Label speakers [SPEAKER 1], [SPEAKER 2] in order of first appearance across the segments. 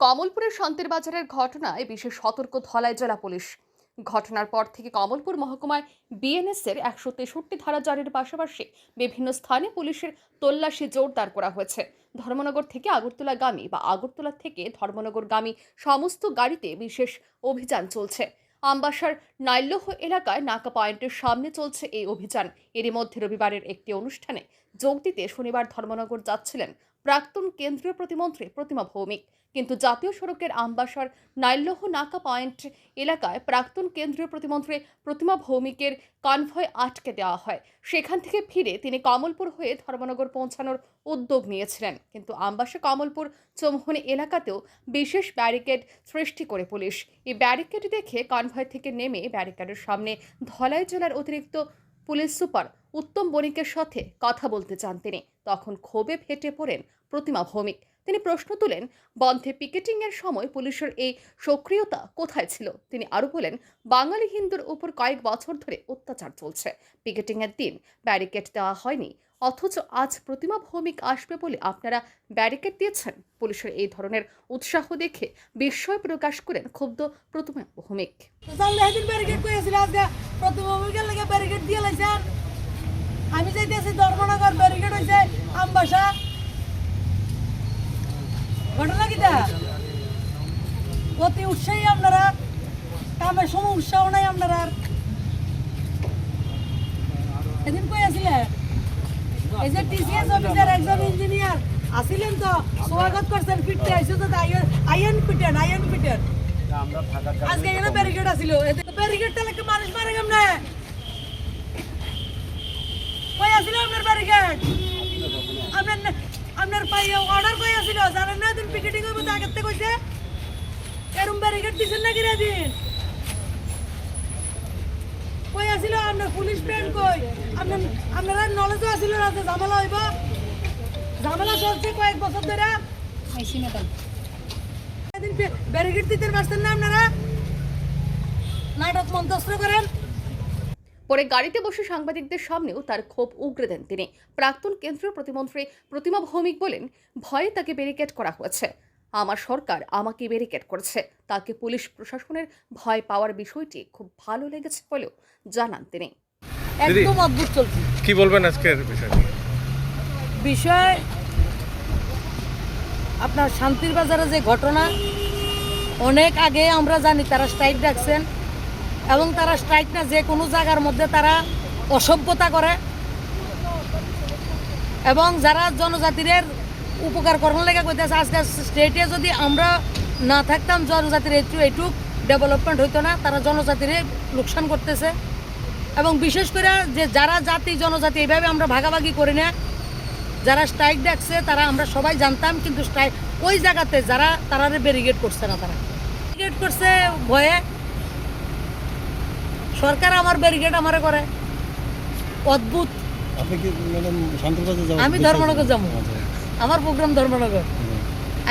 [SPEAKER 1] কমলপুরের শান্তির বাজারের ঘটনায় বিশেষ সতর্ক ধলাই জেলা পুলিশ। ঘটনার পর থেকে কমলপুর মহকুমায় বিএনএস এর একশো তেষট্টি ধারা জারির পাশাপাশি বিভিন্ন স্থানে পুলিশের তল্লাশি জোরদার করা হয়েছে। ধর্মনগর থেকে আগরতলাগামী বা আগরতলা থেকে ধর্মনগরগামী সমস্ত গাড়িতে বিশেষ অভিযান চলছে। আমবাসার নাইল্যহ এলাকায় নাকা পয়েন্টের সামনে চলছে এই অভিযান। এরই মধ্যে রবিবারের একটি অনুষ্ঠানে যোগ দিতে শনিবার ধর্মনগর যাচ্ছিলেন প্রাক্তন কেন্দ্রীয় প্রতিমন্ত্রী প্রতিমা ভৌমিক। কিন্তু জাতীয় সড়কের আমবাসার নাইল্যহ নাকা পয়েন্ট এলাকায় প্রাক্তন কেন্দ্রীয় প্রতিমন্ত্রী প্রতিমা ভৌমিকের কনভয় আটকে দেওয়া হয়। সেখান থেকে ফিরে তিনি কমলপুর হয়ে ধর্মনগর পৌঁছানোর উদ্যোগ নিয়েছিলেন। কিন্তু আমবাসা কমলপুর চৌমুহনী এলাকাতেও বিশেষ ব্যারিকেড সৃষ্টি করে পুলিশ। এই ব্যারিকেড দেখে কনভয় থেকে নেমে ব্যারিকেডের সামনে ধলাই জেলার অতিরিক্ত পুলিশ সুপার উত্তম বণিকের সাথে কথা বলতে চান তিনি। তখন ক্ষোভে ফেটে পড়েন প্রতিমা ভৌমিক। তিনি প্রশ্ন তুলেন, বন্ধে পিকেটিংয়ের সময় পুলিশের এই সক্রিয়তা কোথায় ছিল? তিনি আরও বলেন, বাঙালি হিন্দুর উপর কয়েক বছর ধরে অত্যাচার চলছে। পিকেটিংয়ের দিন ব্যারিকেড দেওয়া হয়নি। অথচ আজ প্রতিমা ভৌমিক আসবে বলে আপনারা ব্যারিকেড দিয়েছেন? পুলিশের এই ধরনের উৎসাহ দেখে বিস্ময় প্রকাশ করেন ক্ষুব্ধ প্রতিমা ভৌমিক।
[SPEAKER 2] আমি যাইতেছি ধর্মনগর ব্যারিকেড হয়েছে আমবাসা। অতি উৎসাহী আপনারা কামের সময় উৎসাহ নাই আপনারা। সেদিন কই আসিলেন এই যে টিসিএস অফিসার একজন ইঞ্জিনিয়ার আসিলেন তো, স্বাগত করছেন ফিরতে, আইসো তো আইএন পিটেন আইএন পিটেন আজকে এখানে ব্যারিকেড আছিল ব্যারিকেড তাহলে কি মানুষ মারে কেমনে? কই আছিল আপনার ব্যারিকেড আপনার আপনার পাই অর্ডার কই আছিল জানেন না দিন পিকেটিং হবে তো আগের থেকে কইছে এরম ব্যারিকেড দিছেন না কিরা দিন কই আছিল আপনার পুলিশ প্যান্ট কই? আপনার আপনারা নলেজও না যে ঝামেলা হইব? ঝামেলা চলছে কয়েক বছর ধরে। এদিন ব্যারিকেড দিতে পারছেন না আপনারা? নাটক মন্তস্ত্র করেন।
[SPEAKER 1] পরে গাড়িতে বসে সাংবাদিকদের সামনেও তার ক্ষোভ উগরে দেন তিনি। প্রাক্তন কেন্দ্রীয় প্রতিমন্ত্রী প্রতিমা ভৌমিক বলেন ভয়ে তাকে ব্যারিকেড করা হয়েছে। আমার সরকার আমাকে ব্যারিকেড করেছে। তাকে পুলিশ প্রশাসনের ভয় পাওয়ার বিষয়টি খুব ভালো লেগেছে বলেও জানান তিনি।
[SPEAKER 2] একদম অদ্ভুত চলছে।
[SPEAKER 3] কি বলবেন আজকের বিষয়
[SPEAKER 2] বিষয় আপনার শান্তির বাজারে যে ঘটনা অনেক আগে আমরা জানি তারা স্ট্রাইক ডাকছেন এবং তারা স্ট্রাইক না যে কোনো জায়গার মধ্যে তারা অসভ্যতা করে। এবং যারা জনজাতির উপকার করার লেগে কইতেছে আজকে স্টেটে যদি আমরা না থাকতাম জনজাতির একটু এইটুক ডেভেলপমেন্ট হইতো না তারা জনজাতির লোকসান করতেছে। এবং বিশেষ করে যে যারা জাতি জনজাতি এইভাবে আমরা ভাগাভাগি করি না যারা স্ট্রাইক ডাকছে তারা আমরা সবাই জানতাম কিন্তু স্ট্রাইক ওই জায়গাতে যারা তারা ব্যারিকেড করছে না তারা। ব্যারিকেড করছে ভয়ে সরকার আমার ব্যারিকেড আমার করে। অদ্ভুত। আমি ধর্মনগর যাব।
[SPEAKER 4] আচ্ছা।
[SPEAKER 2] আমার প্রোগ্রাম ধর্মনগর।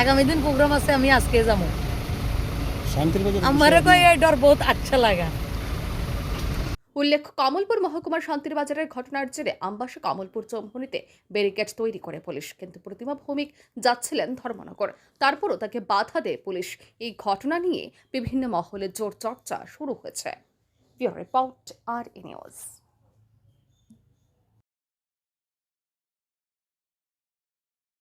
[SPEAKER 2] আগামী দিন প্রোগ্রাম আছে আমি আজকে যাব। আমার এই ডর বহুত আচ্ছা লাগা।
[SPEAKER 1] উল্লেখ্য কমলপুর মহকুমার শান্তির বাজারের ঘটনার জেরে আমবাসা কমলপুর চৌমুহনীতে ব্যারিকেড তৈরি করে পুলিশ কিন্তু প্রতিমা ভৌমিক যাচ্ছিলেন ধর্মনগর। তারপরও তাকে বাধা দেয় পুলিশ। এই ঘটনা নিয়ে বিভিন্ন মহলে জোর চর্চা শুরু হয়েছে। রিপোর্ট আর নিউজ।